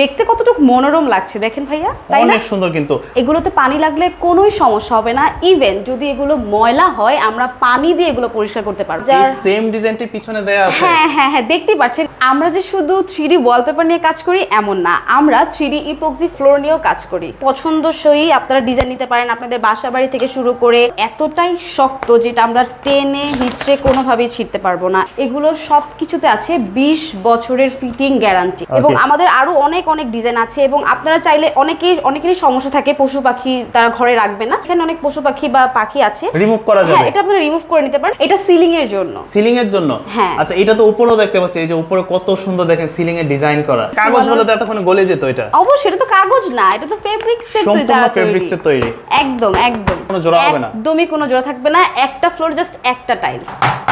দেখতে কতটুকু মনোরম লাগছে দেখেন ভাইয়া? তাই না? অনেক সুন্দর কিন্তু। এগুলোতে পানি লাগলে কোনোই সমস্যা হবে না। ইভেন যদি এগুলো ময়লা হয় আমরা পানি দিয়ে এগুলো পরিষ্কার করতে পারব। এই সেম ডিজাইনটি পিছনে দেয়া আছে। হ্যাঁ হ্যাঁ হ্যাঁ দেখতেই পাচ্ছেন। আমরা যে শুধু থ্রি ডি ওয়ালপেপার নিয়ে কাজ করি এমন না। আমরা থ্রি ডি ইপক্সি ফ্লোর নিয়েও কাজ করি। পছন্দসই আপনারা ডিজাইন নিতে পারেন আপনাদের বাসা বাড়ি থেকে শুরু করে এতটাই শক্ত যেটা আমরা টেনে হিচড়ে কোনোভাবেই ছিঁড়তে পারব না। এগুলো সব কিছুতে আছে বিশ বছরের ফিটিং গ্যারান্টি এবং আমাদের আরও অনেক অনেক ডিজাইন আছে এবং আপনারা চাইলে অনেকের অনেকেরই সমস্যা থাকে পশু পাখি তারা ঘরে রাখবে না। এখানে অনেক পশু পাখি বা পাখি আছে। রিমুভ করা হ্যাঁ যাবে এটা আপনারা রিমুভ করে নিতে পারেন। এটা সিলিং এর জন্য। সিলিং এর জন্য? হ্যাঁ। আচ্ছা এটা তো উপরেও দেখতে পাচ্ছি এই যে উপরে কত সুন্দর দেখেন সিলিং এর ডিজাইন করা। কাগজ হলে তো এতক্ষণ গলে যেত এটা। অবশ্যই এটা তো কাগজ না এটা তো ফেব্রিক্স এর সম্পূর্ণ দ্বারা ফেব্রিক্স এর তৈরি। একদম একদম। কোনো জোড়া হবে না? একদমই কোনো জোড়া থাকবে না একটা ফ্লোর জাস্ট একটা টাইল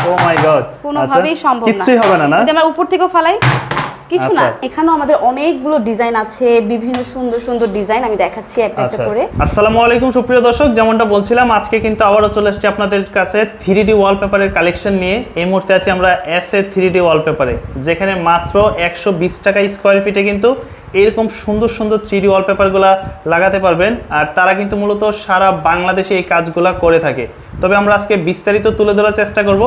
ও মাই গড কোনোভাবেই সম্ভব না। আচ্ছা, কিচ্ছুই হবে না না? যদি আমরা উপর থেকেও ফালাই কিছু না আচ্ছা। এখানেও আমাদের অনেকগুলো ডিজাইন আছে বিভিন্ন সুন্দর সুন্দর ডিজাইন আমি দেখাচ্ছি একটা একটা আচ্ছা। করে। আসসালামু আলাইকুম সুপ্রিয় দর্শক যেমনটা বলছিলাম আজকে কিন্তু আবারও চলে এসেছি আপনাদের কাছে থ্রি ডি ওয়ালপেপারের কালেকশন নিয়ে। এই মুহূর্তে আছি আমরা এস এ থ্রি ডি ওয়ালপেপারে যেখানে মাত্র একশো বিশ টাকা স্কোয়ার ফিটে কিন্তু এরকম সুন্দর সুন্দর থ্রি ডি ওয়ালপেপারগুলো লাগাতে পারবেন। আর তারা কিন্তু মূলত সারা বাংলাদেশে এই কাজগুলো করে থাকে। তবে আমরা আজকে বিস্তারিত তুলে ধরার চেষ্টা করব।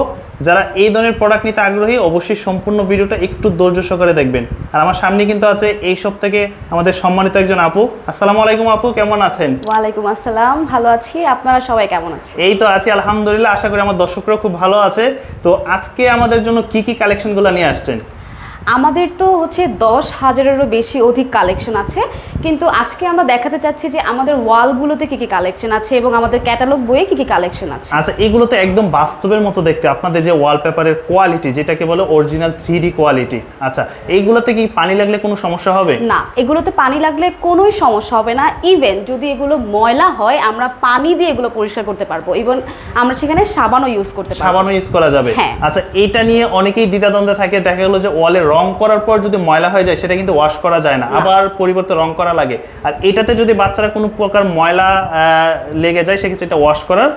যারা এই ধরনের প্রোডাক্ট নিতে আগ্রহী অবশ্যই সম্পূর্ণ ভিডিওটা একটু ধৈর্য সহকারে দেখবেন। আর আমার সামনে কিন্তু আছে এই সব থেকে আমাদের সম্মানিত একজন আপু। আসসালামু আলাইকুম আপু কেমন আছেন? ওয়ালাইকুম আসসালাম ভালো আছি। আপনারা সবাই কেমন আছেন? এই তো আছি আলহামদুলিল্লাহ আশা করি আমার দর্শকরাও খুব ভালো আছে। তো আজকে আমাদের জন্য কি কি কালেকশনগুলো নিয়ে আসছেন? আমাদের তো হচ্ছে দশ হাজারেরও বেশি অধিক কালেকশন আছে কিন্তু আজকে আমরা দেখাতে চাচ্ছি যে আমাদের ওয়ালগুলোতে কি কি কালেকশন আছে এবং আমাদের ক্যাটালগ বইয়ে কি কি কালেকশন আছে। আচ্ছা এগুলো তো একদম বাস্তবের মতো দেখতে। আপনাদের যে ওয়ালপেপারের কোয়ালিটি যেটাকে বলে অরিজিনাল থ্রি ডি কোয়ালিটি আচ্ছা এইগুলোতে কি পানি লাগলে কোনো সমস্যা হবে? না এগুলোতে পানি লাগলে কোনোই সমস্যা হবে না। ইভেন যদি এগুলো ময়লা হয় আমরা পানি দিয়ে এগুলো পরিষ্কার করতে পারব। ইভেন আমরা সেখানে সাবানও ইউজ করতে পারব। সাবানও ইউজ করা যাবে। হ্যাঁ। আচ্ছা এটা নিয়ে অনেকেই দ্বিধাদ্বন্দ্বে থাকে। দেখা গেলো যে ওয়ালে রং করার পর যদি ময়লা হয়ে যায় সেটা কিন্তু ওয়াশ করা যায় না। আবার পরিবর্তে রং করা লাগে আর এটাতে যদি বাচ্চারা কোনো প্রকার ময়লা লেগে যায় সেক্ষেত্রে এটা ওয়াশ করার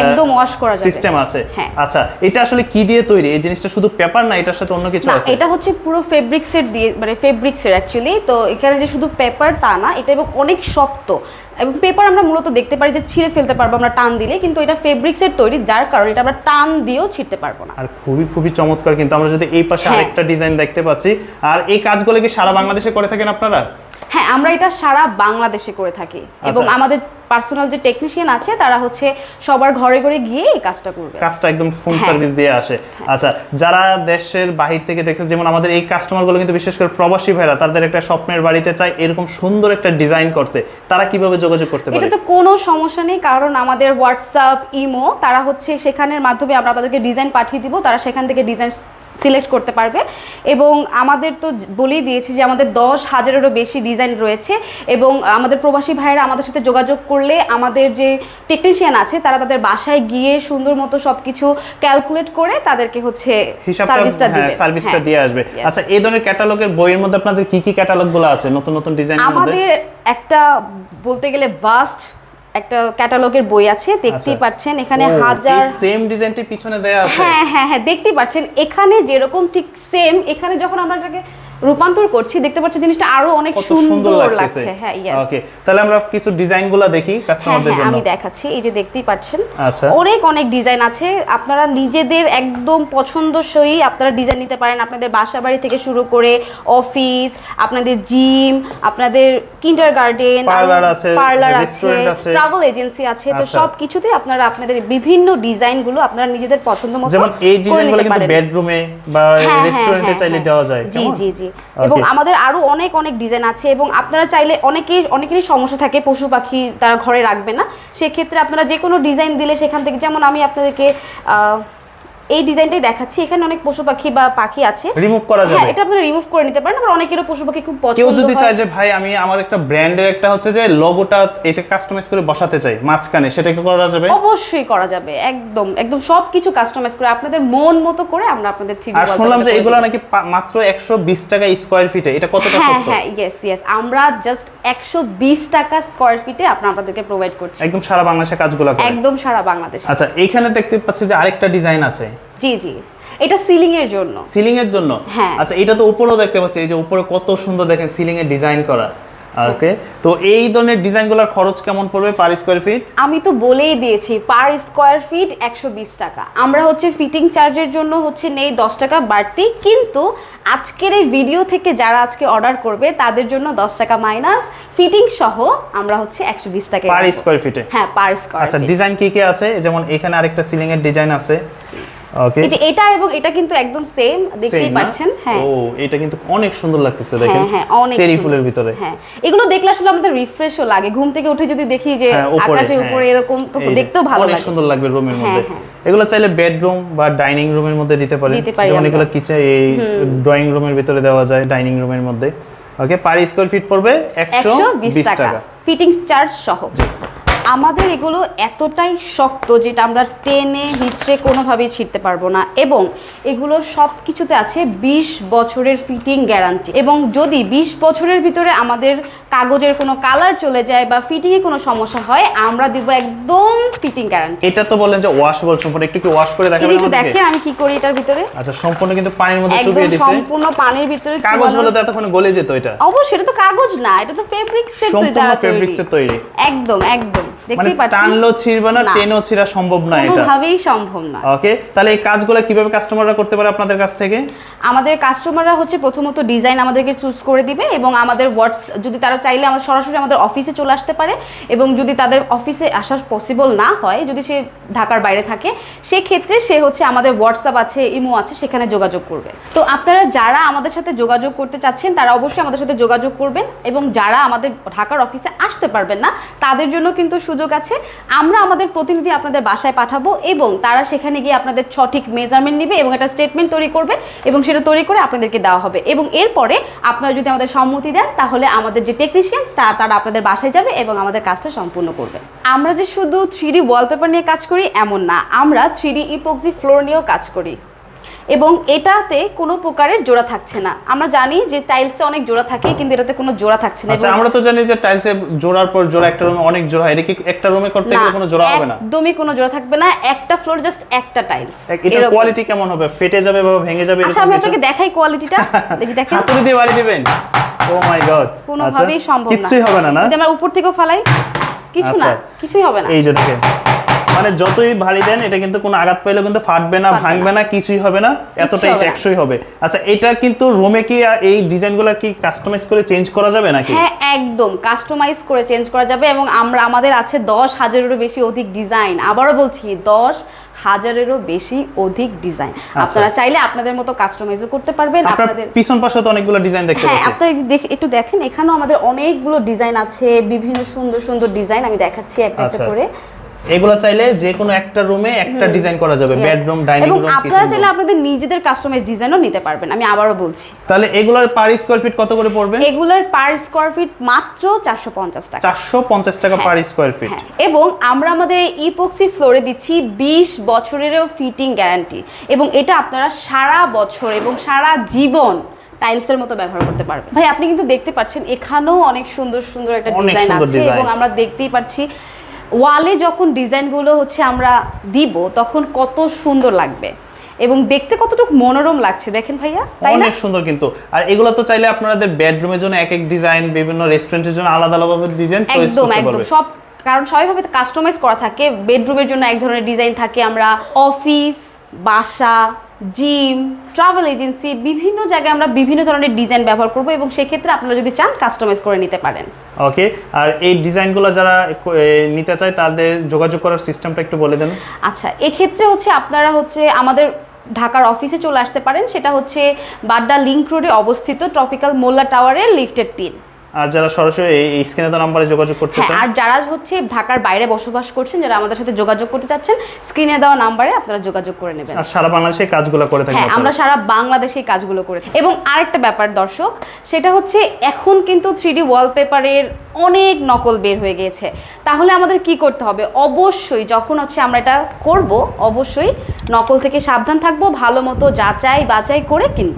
একদম ওয়াশ করা যাবে। সিস্টেম আছে। হ্যাঁ। আচ্ছা এটা আসলে কি দিয়ে তৈরি? এই জিনিসটা শুধু পেপার না এটার সাথে অন্য কিছু আছে? এটা হচ্ছে পুরো ফেব্রিক্সের দিয়ে মানে ফেব্রিক্সের অ্যাকচুয়ালি তো এখানে যে শুধু পেপার তা না এটা এবং অনেক শক্ত। এবং পেপার আমরা মূলত দেখতে পারি যে ছিঁড়ে ফেলতে পারব আমরা টান দিলে কিন্তু এটা ফেব্রিক্সের তৈরি যার কারণে এটা আমরা টান দিয়েও ছিঁড়তে পারব না। আর খুবই খুবই চমৎকার কিন্তু আমরা যদি এই পাশে হ্যাঁ। আরেকটা ডিজাইন দেখতে পাচ্ছি আর এই কাজগুলো কি সারা বাংলাদেশে করে থাকেন আপনারা? হ্যাঁ আমরা এটা সারা বাংলাদেশে করে থাকি। এবং আচ্ছা। আমাদের পার্সোনাল যে টেকনিশিয়ান আছে তারা হচ্ছে সবার ঘরে ঘরে গিয়ে এই কাজটা করবে। কাজটা একদম হোম হ্যাঁ। সার্ভিস দিয়ে আসে। আচ্ছা যারা দেশের বাহির থেকে দেখছে যেমন আমাদের এই কাস্টমারগুলো কিন্তু বিশেষ করে প্রবাসী ভাইরা তাদের একটা স্বপ্নের বাড়িতে চায় এরকম সুন্দর একটা ডিজাইন করতে তারা কীভাবে যোগাযোগ করতে পারে? এটা তো কোনো সমস্যা নেই কারণ আমাদের হোয়াটসঅ্যাপ ইমো তারা হচ্ছে সেখানের মাধ্যমে আমরা তাদেরকে ডিজাইন পাঠিয়ে দিব তারা সেখান থেকে ডিজাইন সিলেক্ট করতে পারবে। এবং আমাদের তো বলেই দিয়েছি যে আমাদের দশ হাজারেরও বেশি ডিজাইন রয়েছে এবং আমাদের প্রবাসী ভাইয়েরা আমাদের সাথে যোগাযোগ করলে আমাদের যে টেকনিশিয়ান আছে তারা তাদের বাসায় গিয়ে সুন্দর মতো সব কিছু ক্যালকুলেট করে তাদেরকে হচ্ছে সার্ভিসটা হ্যাঁ, দিবে। সার্ভিসটা হ্যাঁ। দিয়ে আসবে। আচ্ছা এই ধরনের ক্যাটালগের বইয়ের মধ্যে আপনাদের কি কি ক্যাটালগগুলো আছে? নতুন নতুন ডিজাইনের মধ্যে? আমাদের একটা বলতে গেলে ভাস্ট একটা ক্যাটালগের বই আছে দেখতেই আচ্ছা। পাচ্ছেন এখানে হাজার সেম ডিজাইনটি পিছনে দেয়া আছে? হ্যাঁ হ্যাঁ হ্যাঁ দেখতেই পাচ্ছেন এখানে যেরকম ঠিক সেম এখানে যখন আমরা এটাকে রূপান্তর করছি দেখতে পাচ্ছি জিনিসটা আরও অনেক সুন্দর লাগছে। হ্যাঁ yes. ওকে তাহলে আমরা কিছু ডিজাইনগুলো দেখি হ্যাঁ কাস্টমারদের হ্যাঁ জন্য। আমি দেখাচ্ছি এই যে দেখতেই পাচ্ছেন। আচ্ছা। অনেক অনেক ডিজাইন আছে। আপনারা নিজেদের একদম পছন্দসই আপনারা ডিজাইন নিতে পারেন। আপনাদের বাসা বাড়ি থেকে শুরু করে অফিস আপনাদের জিম আপনাদের কিন্ডার গার্ডেন Parlour আছে, পার্লার আছে ট্রাভেল এজেন্সি আছে। তো আচ্ছা। সব কিছুতে আপনারা আপনাদের বিভিন্ন ডিজাইনগুলো আপনারা নিজেদের পছন্দ মতো যেমন এই ডিজাইনগুলো নিতে কিন্তু। বেডরুমে বা হ্যাঁ, হ্যাঁ, রেস্টুরেন্টে হ্যাঁ, চাইলে হ্যাঁ। দেওয়া যায়। জি জি জি। এবং আমাদের আরও অনেক অনেক ডিজাইন আছে এবং আপনারা চাইলে অনেকের অনেকেরই সমস্যা থাকে, পশু পাখি তারা ঘরে রাখবে না। সেক্ষেত্রে আপনারা যে কোনো ডিজাইন দিলে সেখান থেকে, যেমন আমি আপনাদেরকে এই ডিজাইনটাই দেখাচ্ছি। এখানে অনেক পশু পাখি বা পাখি আছে। রিমুভ করা হ্যাঁ যাবে এটা আপনারা রিমুভ করে নিতে পারেন। আবার অনেকেরও পশু পাখি খুব পছন্দ কেউ যদি হয়। চায় যে ভাই আমি আমার একটা ব্র্যান্ডের একটা হচ্ছে যে লোগোটা এটা কাস্টমাইজ করে বসাতে চাই মাঝখানে সেটা কি করা যাবে? অবশ্যই করা যাবে। একদম একদম সবকিছু কাস্টমাইজ করে আপনাদের মন মতো করে আমরা আপনাদের থ্রি আর শুনলাম যে এগুলো নাকি মাত্র একশো বিশ টাকা স্কোয়ার ফিটে এটা কতটা হ্যাঁ সত্য? হ্যাঁ ইয়েস ইয়েস আমরা জাস্ট একশো বিশ টাকা স্কোয়ার ফিটে আমরা আপনাদেরকে প্রোভাইড করছি। একদম সারা বাংলাদেশে কাজগুলো করে। একদম সারা বাংলাদেশ। আচ্ছা এইখানে দেখতে পাচ্ছি যে আরেকটা ডিজাইন আছে। জি জি। এটা সিলিং এর জন্য। সিলিং এর জন্য? হ্যাঁ। আচ্ছা এটা তো উপরেও দেখতে পাচ্ছি এই যে উপরে কত সুন্দর দেখেন সিলিং এর ডিজাইন করা। ওকে তো এই ধরনের ডিজাইনগুলোর খরচ কেমন পড়বে পার স্কোয়ার ফিট আমি তো বলেই দিয়েছি পার স্কোয়ার ফিট একশো বিশ টাকা। আমরা হচ্ছে ফিটিং চার্জের জন্য হচ্ছে নেই দশ টাকা বাড়তি কিন্তু আজকের এই ভিডিও থেকে যারা আজকে অর্ডার করবে তাদের জন্য দশ টাকা মাইনাস ফিটিং সহ আমরা হচ্ছে একশো বিশ টাকা পার স্কোয়ার ফিটে হ্যাঁ পার স্কোয়ার আচ্ছা ডিজাইন কি কি আছে? যেমন এখানে আরেকটা সিলিং এর ডিজাইন আছে। ওকে এই যে এটা এবং এটা কিন্তু একদম সেম দেখতেই পাচ্ছেন হ্যাঁ। ও এটা কিন্তু অনেক সুন্দর লাগতেছে দেখেন। হ্যাঁ হ্যাঁ অনেক চেরি ফুলের ভিতরে। হ্যাঁ এগুলো দেখলে আসলে আমাদের রিফ্রেশও লাগে। ঘুম থেকে উঠে যদি দেখি যে হ্যাঁ, আকাশে হ্যাঁ। উপরে এরকম তো দেখতেও ভালো অনেক সুন্দর লাগবে রুমের মধ্যে। এগুলো চাইলে বেডরুম বা ডাইনিং রুমের মধ্যে দিতে পারি দিতে যেমন এগুলো কিচেন এই ড্রয়িং রুমের ভিতরে দেওয়া যায় ডাইনিং রুমের মধ্যে। ওকে পার স্কোয়ার ফিট পড়বে একশো একশো বিশ বিশ টাকা। টাকা। ফিটিং চার্জ সহ। আমাদের এগুলো এতটাই শক্ত যেটা আমরা টেনে হিচড়ে কোনোভাবেই ছিঁড়তে পারব না। এবং এগুলো সব কিছুতে আছে বিশ বছরের ফিটিং গ্যারান্টি। এবং যদি বিশ বছরের ভিতরে আমাদের কাগজের কোনো কালার চলে যায় বা ফিটিংয়ে কোনো সমস্যা হয় আমরা দিব একদম ফিটিং গ্যারান্টি। এটা তো বললেন যে ওয়াশেবল সম্পূর্ণ একটু কি ওয়াশ করে দেখাবেন একটু দেখেন আমি কি করি এটার ভিতরে? আচ্ছা সম্পূর্ণ কিন্তু পানির মধ্যে চুবিয়ে দিছে। সম্পূর্ণ পানির ভিতরে কাগজ হলে তো এতক্ষণ গলে যেত এটা। অবশ্যই এটা তো কাগজ না এটা তো ফেব্রিক্স এর সম্পূর্ণ ফেব্রিক্স এর তৈরি। একদম একদম। দেখতেই পাচ্ছেন? টানলো ছিড়বে না না। টেনও ছিড়া সম্ভব না এটা। কোনোভাবেই সম্ভব না ওকে তাহলে এই কাজগুলো কীভাবে কাস্টমাররা করতে পারে আপনাদের কাছ থেকে? আমাদের কাস্টমাররা হচ্ছে প্রথমত ডিজাইন আমাদেরকে চুজ করে দিবে এবং আমাদের হোয়াটস যদি তারা চাইলে আমাদের সরাসরি আমাদের অফিসে চলে আসতে পারে এবং যদি তাদের অফিসে আসা পসিবল না হয় যদি সে ঢাকার বাইরে থাকে সেক্ষেত্রে সে হচ্ছে আমাদের হোয়াটসঅ্যাপ আছে ইমো আছে সেখানে যোগাযোগ করবে। তো আপনারা যারা আমাদের সাথে যোগাযোগ করতে চাচ্ছেন তারা অবশ্যই আমাদের সাথে যোগাযোগ করবেন এবং যারা আমাদের ঢাকার অফিসে আসতে পারবেন না তাদের জন্য কিন্তু সুযোগ আছে। আমরা আমাদের প্রতিনিধি আপনাদের বাসায় পাঠাবো এবং তারা সেখানে গিয়ে আপনাদের সঠিক মেজারমেন্ট নেবে এবং একটা স্টেটমেন্ট তৈরি করবে এবং সেটা তৈরি করে আপনাদেরকে দেওয়া হবে। এবং এরপরে আপনারা যদি আমাদের সম্মতি দেন, তাহলে আমাদের যে টেকনিশিয়ান তা তারা আপনাদের বাসায় যাবে এবং আমাদের কাজটা সম্পূর্ণ করবে। আমরা যে শুধু থ্রি ওয়ালপেপার নিয়ে কাজ করি, এমন না। আমরা থ্রি ডি ইপক্সি ফ্লোর নিয়েও কাজ করি। এবং এটাতে কোনো প্রকারের জোড়া থাকছে না। আমরা জানি যে টাইলসে অনেক জোড়া থাকে কিন্তু এটাতে কোনো জোড়া থাকছে না আচ্ছা আমরা তো জানি যে টাইলসে জোড়ার পর জোড়া একটা রুমে অনেক জোড়া হয়। এটা কি একটা রুমে করতে গেলে কোনো জোড়া হবে না? একদমই কোনো জোড়া থাকবে না একটা ফ্লোর জাস্ট একটা টাইলস এটার কোয়ালিটি কেমন হবে? ফেটে যাবে বা ভেঙে যাবে আচ্ছা আমি আপনাকে দেখাই কোয়ালিটিটা দেখি দেখেন। হাতুড়ি দিয়ে বাড়ি দিবেন? ও মাই গড কোনোভাবেই সম্ভব না। কিচ্ছুই হবে না না? যদি আমরা উপর থেকেও ফালাই কিছু না আচ্ছা। কিছুই হবে না। এই যে দেখেন। মানে যতই ভারী দেন এটা কিন্তু কোনো আঘাত পাইলেও কিন্তু ফাটবে না ভাঙবে না কিছুই হবে না এতটাই টেকসই হবে। আচ্ছা এটা কিন্তু রুমে কি এই ডিজাইনগুলো কি কাস্টমাইজ করে চেঞ্জ করা যাবে নাকি? হ্যাঁ একদম কাস্টমাইজ করে চেঞ্জ করা যাবে এবং আমরা আমাদের আছে দশ হাজারেরও বেশি অধিক ডিজাইন আবারও বলছি দশ হাজারেরও বেশি অধিক ডিজাইন আপনারা চাইলে আপনাদের মতো কাস্টমাইজও করতে পারবেন আপনাদের পিছন পাশে তো অনেকগুলো ডিজাইন দেখতে হ্যাঁ আপনারা একটু দেখেন এখানেও আমাদের অনেকগুলো ডিজাইন আছে বিভিন্ন সুন্দর সুন্দর ডিজাইন আমি দেখাচ্ছি একটা একটা আচ্ছা। করে। এগুলো চাইলে যে কোনো একটা রুমে একটা ডিজাইন করা যাবে বেডরুম ডাইনিং এবং রুম আপনারা চাইলে আপনাদের নিজেদের কাস্টমাইজ ডিজাইনও নিতে পারবেন আমি আবারও বলছি। তাহলে এগুলোর পার স্কোয়ার ফিট কত করে পড়বে? এগুলোর পার স্কোয়ার ফিট মাত্র চারশো পঞ্চাশ টাকা। চারশো পঞ্চাশ টাকা পার স্কোয়ার ফিট এবং আমরা আমাদের এই ইপক্সি ফ্লোরে দিচ্ছি বিশ বছরেরও ফিটিং গ্যারান্টি এবং এটা আপনারা সারা বছর এবং সারা জীবন টাইলসের মতো ব্যবহার করতে পারবেন। ভাই আপনি কিন্তু দেখতে পাচ্ছেন এখানেও অনেক সুন্দর সুন্দর একটা ডিজাইন আছে এবং আমরা দেখতেই পাচ্ছি ওয়ালে যখন ডিজাইনগুলো হচ্ছে আমরা দিব তখন কত সুন্দর লাগবে। এবং দেখতে কতটুকু মনোরম লাগছে দেখেন ভাইয়া অনেক সুন্দর কিন্তু। আর এগুলো তো চাইলে আপনাদের বেডরুমের জন্য এক এক ডিজাইন বিভিন্ন রেস্টুরেন্টের জন্য আলাদা আলাদা ডিজাইন একদম একদম। সব কারণ সবাইভাবে কাস্টমাইজ করা থাকে বেডরুমের জন্য এক ধরনের ডিজাইন থাকে আমরা অফিস বাসা জিম ট্রাভেল এজেন্সি বিভিন্ন জায়গায় আমরা বিভিন্ন ধরনের ডিজাইন ব্যবহার করব এবং সেক্ষেত্রে আপনারা যদি চান কাস্টমাইজ করে নিতে পারেন। ওকে আর এই ডিজাইনগুলো যারা নিতে চায় তাদের যোগাযোগ করার সিস্টেমটা একটু বলে দেন। আচ্ছা এক্ষেত্রে হচ্ছে আপনারা হচ্ছে আমাদের ঢাকার অফিসে চলে আসতে পারেন। সেটা হচ্ছে বাড্ডা লিংক রোডে অবস্থিত ট্রপিক্যাল মোল্লা টাওয়ারের লিফটের তিন। আর যারা সরাসরি এই স্ক্রিনে তো নাম্বারে যোগাযোগ করতে হ্যাঁ চান। আর যারা হচ্ছে ঢাকার বাইরে বসবাস করছেন যারা আমাদের সাথে যোগাযোগ করতে চাচ্ছেন স্ক্রিনে দেওয়া নাম্বারে আপনারা যোগাযোগ করে নেবেন। আর সারা বাংলাদেশে কাজগুলো করে থাকেন হ্যাঁ আমরা সারা বাংলাদেশে কাজগুলো করে থাকি। এবং আরেকটা ব্যাপার দর্শক সেটা হচ্ছে এখন কিন্তু থ্রি ডি ওয়ালপেপারের অনেক নকল বের হয়ে গিয়েছে তাহলে আমাদের কি করতে হবে? অবশ্যই যখন হচ্ছে আমরা এটা করব অবশ্যই নকল থেকে সাবধান থাকব ভালো মতো যাচাই বাছাই করে কিনবো।